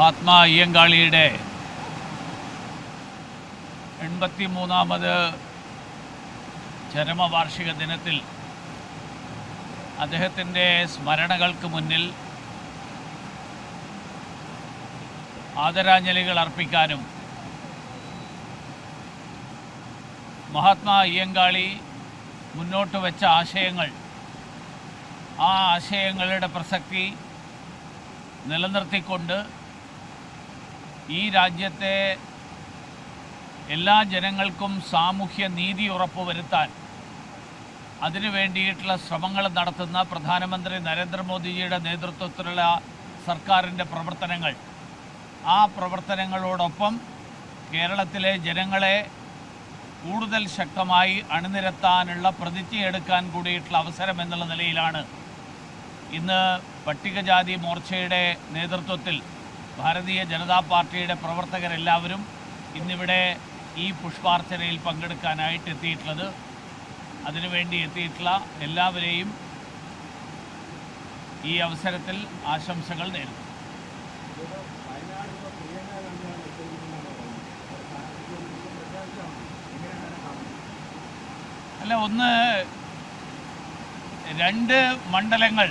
മഹാത്മാ അയ്യങ്കാളിയുടെ എൺപത്തി മൂന്നാമത് ചരമവാർഷിക ദിനത്തിൽ അദ്ദേഹത്തിന്റെ സ്മരണകൾക്ക് മുന്നിൽ ആദരാഞ്ജലികൾ അർപ്പിക്കാനും മഹാത്മാ അയ്യങ്കാളി മുന്നോട്ട് വെച്ച ആശയങ്ങൾ ആ ആശയങ്ങളുടെ പ്രസക്തി നിലനിർത്തിക്കൊണ്ട് ഈ രാജ്യത്തെ എല്ലാ ജനങ്ങൾക്കും സാമൂഹ്യ നീതി ഉറപ്പുവരുത്താൻ അതിനു വേണ്ടിയിട്ടുള്ള ശ്രമങ്ങൾ നടത്തുന്ന പ്രധാനമന്ത്രി നരേന്ദ്രമോദിജിയുടെ നേതൃത്വത്തിലുള്ള സർക്കാരിന്റെ പ്രവർത്തനങ്ങൾ. ആ പ്രവർത്തനങ്ങളോടൊപ്പം കേരളത്തിലെ ജനങ്ങളെ കൂടുതൽ ശക്തമായി അണിനിരത്താനുള്ള പ്രതിജ്ഞയെടുക്കാൻ കൂടിയിട്ടുള്ള അവസരം എന്നുള്ള നിലയിലാണ് ഇന്ന് പട്ടികജാതി മോർച്ചയുടെ നേതൃത്വത്തിൽ ഭാരതീയ ജനതാ പാർട്ടിയുടെ പ്രവർത്തകരെല്ലാവരും ഇന്നിവിടെ ഈ പുഷ്പാർച്ചനയിൽ പങ്കെടുക്കാനായിട്ട് എത്തിയിട്ടുള്ളത്. അതിനുവേണ്ടി എത്തിയിട്ടുള്ള എല്ലാവരെയും ഈ അവസരത്തിൽ ആശംസകൾ നേരുന്നു. അല്ല ഒന്ന് രണ്ട് മണ്ഡലങ്ങൾ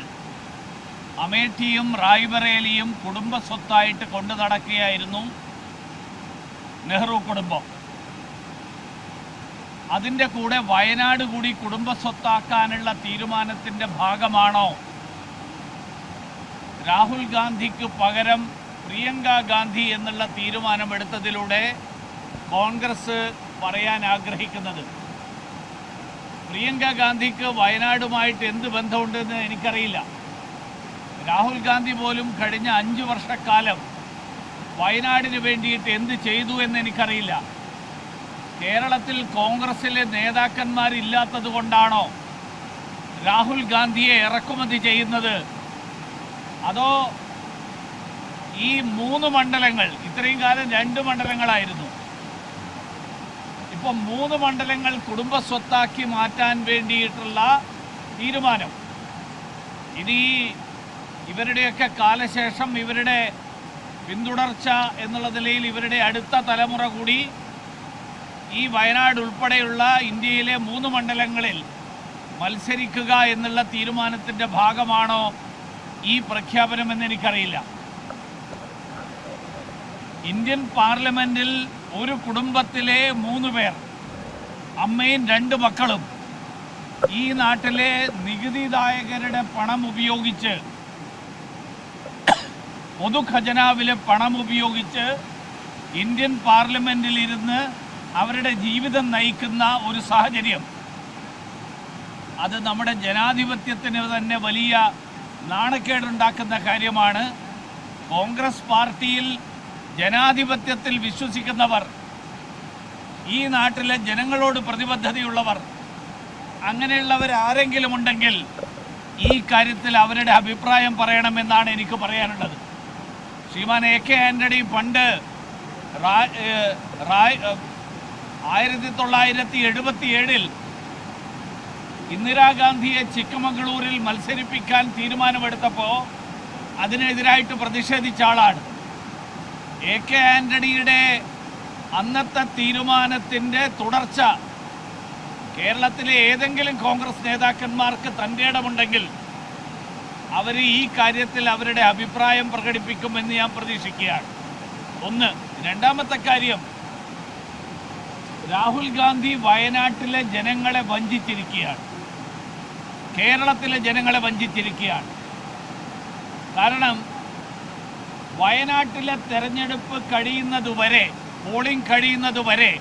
അമേഠിയും റായ്ബറേലിയും കുടുംബ സ്വത്തായിട്ട് കൊണ്ടു നടക്കുകയായിരുന്നു നെഹ്റു കുടുംബം. അതിന്റെ കൂടെ വയനാട് കൂടി കുടുംബ സ്വത്താക്കാനുള്ള തീരുമാനത്തിന്റെ ഭാഗമാണോ? രാഹുൽ ഗാന്ധിക്ക് പകരം പ്രിയങ്ക ഗാന്ധി എന്നുള്ള തീരുമാനമെടുത്തതിലൂടെ കോൺഗ്രസ് പറയാൻ ആഗ്രഹിക്കുന്നത്. പ്രിയങ്ക ഗാന്ധിക്ക് വയനാടുമായിട്ട് എന്ത് ബന്ധമുണ്ടെന്ന് എനിക്കറിയില്ല. രാഹുൽ ഗാന്ധി പോലും കഴിഞ്ഞ അഞ്ച് വർഷക്കാലം വയനാടിന് വേണ്ടിയിട്ട് എന്ത് ചെയ്തു എന്ന് എനിക്കറിയില്ല. കേരളത്തിൽ കോൺഗ്രസിലെ നേതാക്കന്മാരില്ലാത്തത് കൊണ്ടാണോ രാഹുൽ ഗാന്ധിയെ ഇറക്കുമതി ചെയ്യുന്നത്? അതോ ഈ മൂന്ന് മണ്ഡലങ്ങൾ ഇത്രയും കാലം രണ്ട് മണ്ഡലങ്ങളായിരുന്നു. ഇപ്പം മൂന്ന് മണ്ഡലങ്ങൾ കുടുംബസ്വത്താക്കി മാറ്റാൻ വേണ്ടിയിട്ടുള്ള തീരുമാനം. ഇനി ഇവരുടെയൊക്കെ കാലശേഷം ഇവരുടെ പിന്തുടർച്ച എന്നുള്ള നിലയിൽ ഇവരുടെ അടുത്ത തലമുറ കൂടി ഈ വയനാട് ഉൾപ്പെടെയുള്ള ഇന്ത്യയിലെ മൂന്ന് മണ്ഡലങ്ങളിൽ മത്സരിക്കുക എന്നുള്ള തീരുമാനത്തിന്റെ ഭാഗമാണോ ഈ പ്രഖ്യാപനമെന്ന് എനിക്കറിയില്ല. ഇന്ത്യൻ പാർലമെന്റിൽ ഒരു കുടുംബത്തിലെ മൂന്ന് പേർ അമ്മയും രണ്ട് മക്കളും ഈ നാട്ടിലെ നികുതിദായകരുടെ പണം ഉപയോഗിച്ച് പൊതുഖജനാവിലെ പണം ഉപയോഗിച്ച് ഇന്ത്യൻ പാർലമെന്റിൽ ഇരുന്ന് അവരുടെ ജീവിതം നയിക്കുന്ന ഒരു സാഹചര്യം. അത് നമ്മുടെ ജനാധിപത്യത്തിന് തന്നെ വലിയ നാണക്കേടുണ്ടാക്കുന്ന കാര്യമാണ്. കോൺഗ്രസ് പാർട്ടിയിൽ ജനാധിപത്യത്തിൽ വിശ്വസിക്കുന്നവർ ഈ നാട്ടിലെ ജനങ്ങളോട് പ്രതിബദ്ധതയുള്ളവർ അങ്ങനെയുള്ളവർ ആരെങ്കിലും ഉണ്ടെങ്കിൽ ഈ കാര്യത്തിൽ അവരുടെ അഭിപ്രായം പറയണമെന്നാണ് എനിക്ക് പറയാനുള്ളത്. ശ്രീമാൻ എ കെ ആന്റണി പണ്ട് ആയിരത്തി തൊള്ളായിരത്തി എഴുപത്തി ഏഴിൽ ഇന്ദിരാഗാന്ധിയെ ചിക്കമംഗളൂരിൽ മത്സരിപ്പിക്കാൻ തീരുമാനമെടുത്തപ്പോൾ അതിനെതിരായിട്ട് പ്രതിഷേധിച്ച ആളാണ്. എ കെ ആന്റണിയുടെ അന്നത്തെ തീരുമാനത്തിന്റെ തുടർച്ച കേരളത്തിലെ ഏതെങ്കിലും കോൺഗ്രസ് നേതാക്കന്മാർക്ക് തന്റെ ഇടമുണ്ടെങ്കിൽ അവർ ഈ കാര്യത്തിൽ അവരുടെ അഭിപ്രായം പ്രകടിപ്പിക്കുമെന്ന് ഞാൻ പ്രതീക്ഷിക്കുകയാണ്. ഒന്ന് രണ്ടാമത്തെ കാര്യം രാഹുൽ ഗാന്ധി വയനാട്ടിലെ ജനങ്ങളെ വഞ്ചിച്ചിരിക്കുകയാണ്. കേരളത്തിലെ ജനങ്ങളെ വഞ്ചിച്ചിരിക്കുകയാണ്. കാരണം വയനാട്ടിലെ തെരഞ്ഞെടുപ്പ് കഴിയുന്നതുവരെ പോളിംഗ് കഴിയുന്നതുവരെ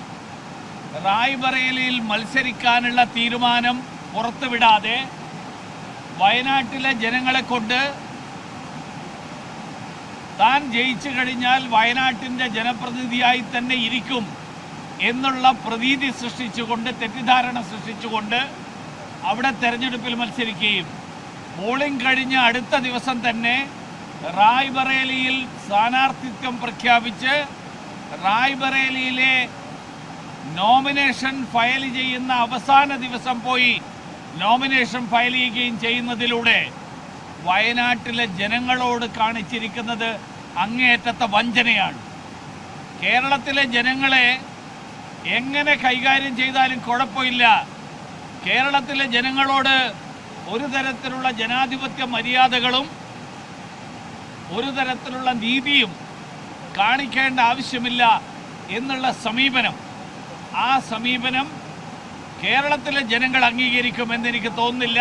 റായ്ബറേലിയിൽ മത്സരിക്കാനുള്ള തീരുമാനം പുറത്തുവിടാതെ വയനാട്ടിലെ ജനങ്ങളെ കൊണ്ട് താൻ ജയിച്ചു കഴിഞ്ഞാൽ വയനാട്ടിന്റെ ജനപ്രതിനിധിയായി തന്നെ ഇരിക്കും എന്നുള്ള പ്രതീതി സൃഷ്ടിച്ചുകൊണ്ട് തെറ്റിദ്ധാരണ സൃഷ്ടിച്ചുകൊണ്ട് അവിടെ തെരഞ്ഞെടുപ്പിൽ മത്സരിക്കുകയും. പോളിംഗ് കഴിഞ്ഞ അടുത്ത ദിവസം തന്നെ റായ്ബറേലിയിൽ സ്ഥാനാർത്ഥിത്വം പ്രഖ്യാപിച്ച് റായ്ബറേലിയിലെ നോമിനേഷൻ ഫയൽ ചെയ്യുന്ന അവസാന ദിവസം പോയി നോമിനേഷൻ ഫയൽ ചെയ്യുകയും ചെയ്യുന്നതിലൂടെ വയനാട്ടിലെ ജനങ്ങളോട് കാണിച്ചിരിക്കുന്നത് അങ്ങേയറ്റത്തെ വഞ്ചനയാണ്. കേരളത്തിലെ ജനങ്ങളെ എങ്ങനെ കൈകാര്യം ചെയ്താലും കുഴപ്പമില്ല. കേരളത്തിലെ ജനങ്ങളോട് ഒരു തരത്തിലുള്ള ജനാധിപത്യ മര്യാദകളും ഒരു തരത്തിലുള്ള നീതിയും കാണിക്കേണ്ട ആവശ്യമില്ല എന്നുള്ള സമീപനം. ആ സമീപനം കേരളത്തിലെ ജനങ്ങൾ അംഗീകരിക്കുമെന്ന് എനിക്ക് തോന്നുന്നില്ല.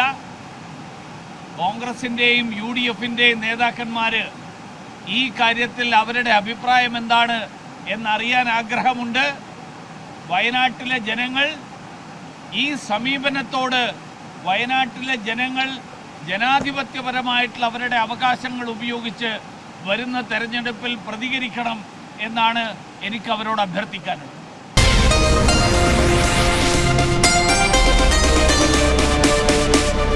കോൺഗ്രസിന്റെയും യു ഡി എഫിന്റെയും നേതാക്കന്മാർ ഈ കാര്യത്തിൽ അവരുടെ അഭിപ്രായം എന്താണ് എന്നറിയാൻ ആഗ്രഹമുണ്ട്. വയനാട്ടിലെ ജനങ്ങൾ ഈ സമീപനത്തോട് വയനാട്ടിലെ ജനങ്ങൾ ജനാധിപത്യപരമായിട്ടുള്ള അവരുടെ അവകാശങ്ങൾ ഉപയോഗിച്ച് വരുന്ന തെരഞ്ഞെടുപ്പിൽ പ്രതികരിക്കണം എന്നാണ് എനിക്ക് അവരോട് അഭ്യർത്ഥിക്കാനുള്ളത്.